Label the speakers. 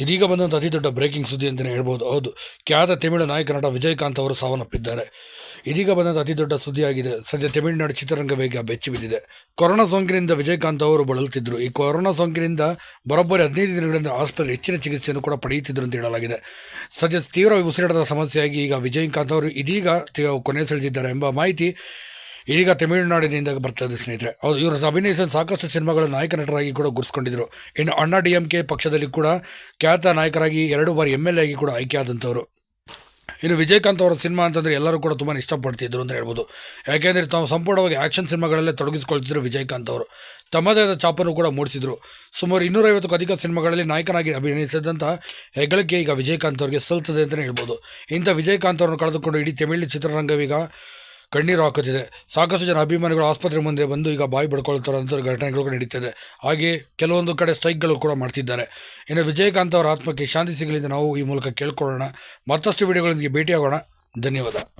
Speaker 1: ಇದೀಗ ಬಂದಂಥ ಅತಿ ದೊಡ್ಡ ಬ್ರೇಕಿಂಗ್ ಸುದ್ದಿ ಅಂತಲೇ ಹೇಳ್ಬೋದು. ಹೌದು. ಖ್ಯಾತ ತಮಿಳು ನಾಯಕ ನಟ ವಿಜಯಕಾಂತ್ ಅವರು ಸಾವನ್ನಪ್ಪಿದ್ದಾರೆ. ಇದೀಗ ಬಂದಂಥ ಅತಿ ದೊಡ್ಡ ಸುದ್ದಿಯಾಗಿದೆ. ಸದ್ಯ ತಮಿಳುನಾಡು ಚಿತ್ರರಂಗ ವೇಗ ಬೆಚ್ಚಿ ಬಿದ್ದಿದೆ. ಕೊರೋನಾ ಸೋಂಕಿನಿಂದ ವಿಜಯಕಾಂತ್ ಅವರು ಬಳಲುತ್ತಿದ್ದರು. ಈ ಕೊರೋನಾ ಸೋಂಕಿನಿಂದ ಬರೋಬ್ಬರಿ ಹದಿನೈದು ದಿನಗಳಿಂದ ಆಸ್ಪತ್ರೆ ಹೆಚ್ಚಿನ ಚಿಕಿತ್ಸೆಯನ್ನು ಕೂಡ ಪಡೆಯುತ್ತಿದ್ದರು ಅಂತ ಹೇಳಲಾಗಿದೆ. ಸದ್ಯ ತೀವ್ರ ಉಸಿರಾಟದ ಸಮಸ್ಯೆಯಾಗಿ ಈಗ ವಿಜಯಕಾಂತ್ ಅವರು ಇದೀಗ ಕೊನೆ ಸೆಳೆದಿದ್ದಾರೆ ಎಂಬ ಮಾಹಿತಿ ಇದೀಗ ತಮಿಳುನಾಡಿನಿಂದ ಬರ್ತದೆ ಸ್ನೇಹಿತರೆ. ಹೌದು, ಇವರು ಅಭಿನಯಿಸಿದ ಸಾಕಷ್ಟು ಸಿನಿಮಾಗಳ ನಾಯಕ ನಟರಾಗಿ ಕೂಡ ಗುರುಸ್ಕೊಂಡಿದ್ದರು ಇನ್ನು ಅಣ್ಣಾ ಡಿ ಎಂ ಕೆ ಪಕ್ಷದಲ್ಲಿ ಕೂಡ ಖ್ಯಾತ ನಾಯಕರಾಗಿ ಎರಡು ಬಾರಿ ಎಂ ಎಲ್ ಎ ಆಗಿ ಕೂಡ ಆಯ್ಕೆಯಾದಂಥವರು. ಇನ್ನು ವಿಜಯಕಾಂತ್ ಅವರ ಸಿನಿಮಾ ಅಂತಂದರೆ ಎಲ್ಲರೂ ಕೂಡ ತುಂಬಾ ಇಷ್ಟಪಡ್ತಿದ್ರು ಅಂತ ಹೇಳ್ಬೋದು. ಯಾಕೆಂದರೆ ತಾವು ಸಂಪೂರ್ಣವಾಗಿ ಆ್ಯಕ್ಷನ್ ಸಿನಿಮಾಗಳಲ್ಲೇ ತೊಡಗಿಸಿಕೊಳ್ತಿದ್ರು ವಿಜಯಕಾಂತ್ ಅವರು. ತಮ್ಮದೇ ಆದ ಚಾಪನ್ನು ಕೂಡ ಮೂಡಿಸಿದರು. ಸುಮಾರು ಇನ್ನೂರೈವತ್ತಕ್ಕೂ ಅಧಿಕ ಸಿನಿಮಾಗಳಲ್ಲಿ ನಾಯಕನಾಗಿ ಅಭಿನಯಿಸಿದಂಥ ಹೆಗ್ಗಳಿಕೆ ಈಗ ವಿಜಯಕಾಂತ್ ಅವರಿಗೆ ಸಲ್ತದೆ ಅಂತಲೇ ಹೇಳ್ಬೋದು. ಇಂಥ ವಿಜಯಕಾಂತ್ ಅವರನ್ನು ಕಳೆದುಕೊಂಡು ಇಡೀ ತಮಿಳು ಚಿತ್ರರಂಗವೀಗ ಕಣ್ಣೀರು ಹಾಕುತ್ತಿದೆ. ಸಾಕಷ್ಟು ಜನ ಅಭಿಮಾನಿಗಳು ಆಸ್ಪತ್ರೆ ಮುಂದೆ ಬಂದು ಈಗ ಬಾಯಿ ಬಡ್ಕೊಳ್ತಾರಂಥ ಘಟನೆಗಳು ನಡೀತಿದೆ. ಹಾಗೆ ಕೆಲವೊಂದು ಕಡೆ ಸ್ಟ್ರೈಕ್ಗಳು ಕೂಡ ಮಾಡ್ತಿದ್ದಾರೆ. ಇನ್ನು ವಿಜಯಕಾಂತ್ ಅವರ ಆತ್ಮಕ್ಕೆ ಶಾಂತಿ ಸಿಗಲಿ ಎಂದು ನಾವು ಈ ಮೂಲಕ ಕೇಳ್ಕೊಳ್ಳೋಣ. ಮತ್ತಷ್ಟು ವಿಡಿಯೋಗಳೊಂದಿಗೆ ಭೇಟಿಯಾಗೋಣ. ಧನ್ಯವಾದ.